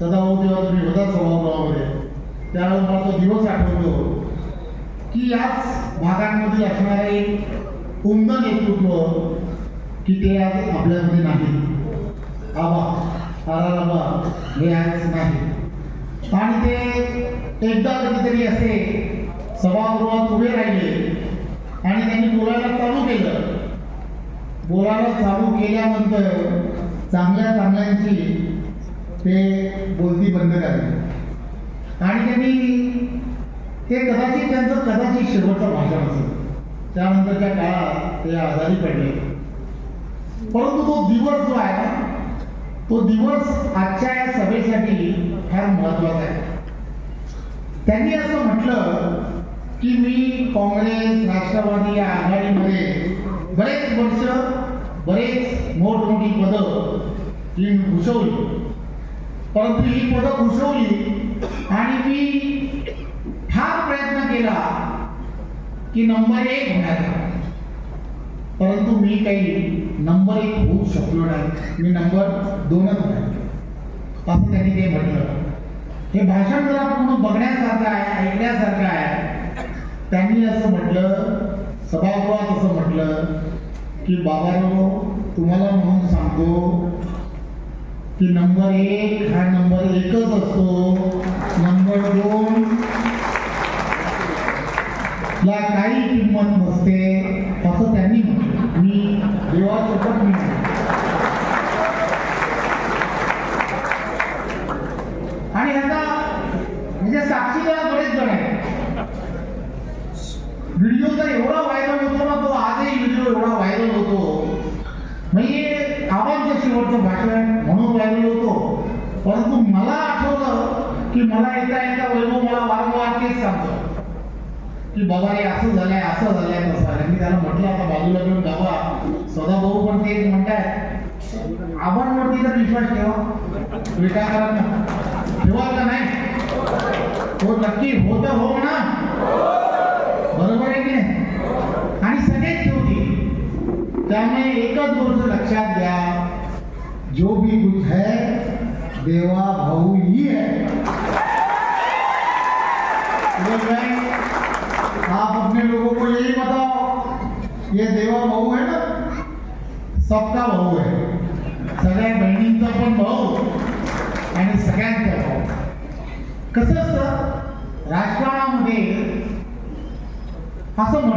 सदाभाऊ जेव्हा तुम्ही होता सभागृहामध्ये त्यावेळेस मला तो दिवस आठवतो. की याच भागांमध्ये असणारे उमद नेतृत्व की ते आज आपल्यामध्ये नाही. आबा आबा हे आज नाही. आणि ते एकदा कधीतरी असे सभागृहात उभे राहिले. आणि त्यांनी बोलायला चालू केलं. बोलायला चालू केल्यानंतर चांगल्या चांगल्यांची ते बोलती बंद झाली आणि त्यांनी ते कदाचित त्यांचं कदाचित शेवटचं भाषण असेल. त्यानंतरच्या काळात ते आजारी पडले. परंतु तो दिवस जो आहे ना तो दिवस आजच्या या सभेसाठी फार महत्त्वाचा आहे. त्यांनी असं म्हटलं की मी काँग्रेस राष्ट्रवादी या आघाडीमध्ये बरेच वर्ष बरेच मोठमोठी पदं ही घुसवली. परंतु ही पदं घुसवली आणि मी फार प्रयत्न केला की नंबर एक होण्याचा परंतु मी काही नंबर एक होऊ शकलो नाही. मी नंबर दोनच असं त्यांनी ते म्हटलं. हे भाषण जरा पूर्ण बघण्यासारखं आहे ऐकण्यासारखं आहे. त्यांनी असं म्हटलं सभागृहात असं म्हटलं की बाबा तुम्हाला म्हणून सांगतो की नंबर एक हा नंबर एकच असतो. नंबर दोन. ला काही किंमत नसते असं त्यांनी मी देवासोबत मी आणि आता म्हणजे साक्षीदार बरेच जण आहेत व्हिडिओ तर एवढा व्हायरल होतो ना तो आजही व्हिडिओ एवढा व्हायरल होतो म्हणजे आवाज शेवटचं भाषण म्हणून व्हायरल होतो परंतु मला आठवलं की मला येता येता वैभव मला वारंवार तेच सांगतो. की बाबा हे असं झालंय असं झालंय तसं झालंय मी त्याला म्हटलं आता बाजूला घेऊन बाबा गावा सदाभाऊ पण तेच म्हणतायत. आबांवरती तर विश्वास ठेवा. विकाकारांना ठेवा का नाही? हो नक्की होत हो ना हो बरोबर आहे की नाही? आणि सगळेच ठेवतील त्यामुळे एकच गोष्ट लक्षात घ्या. जो भी कुछ है देवा भाऊ ही है. बोल रहे हैं, आप अपने लोगों को यही बताओ ये देवा भाऊ है ना? सबका भाऊ आहे सगळ्या बहिणींचा पण भाऊ आणि सगळ्यांचा भाऊ. कसं असतं? राजकारणामध्ये असं म्हटलं